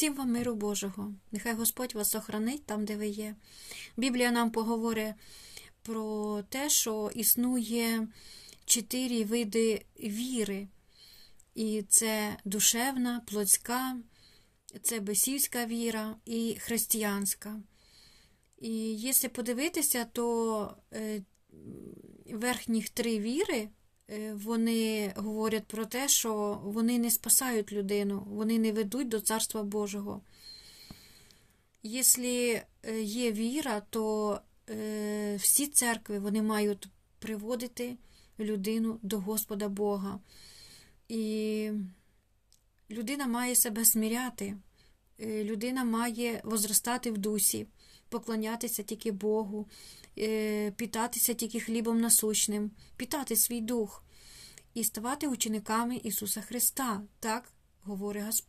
Всім вам миру Божого. Нехай Господь вас охранить там, де ви є. Біблія нам поговорить про те, що існує чотири види віри. І це душевна, плотська, це бесівська віра і християнська. І якщо подивитися, то е, верхніх три віри вони говорять про те, що вони не спасають людину, вони не ведуть до Царства Божого. Якщо е, є віра, то е, всі церкви вони мають приводити людину до Господа Бога. І людина має себе сміряти, е, людина має возростати в дусі, поклонятися тільки Богу, е, питатися тільки хлібом насущним, питати свій дух і ставати учениками Ісуса Христа. Так говорить Господь.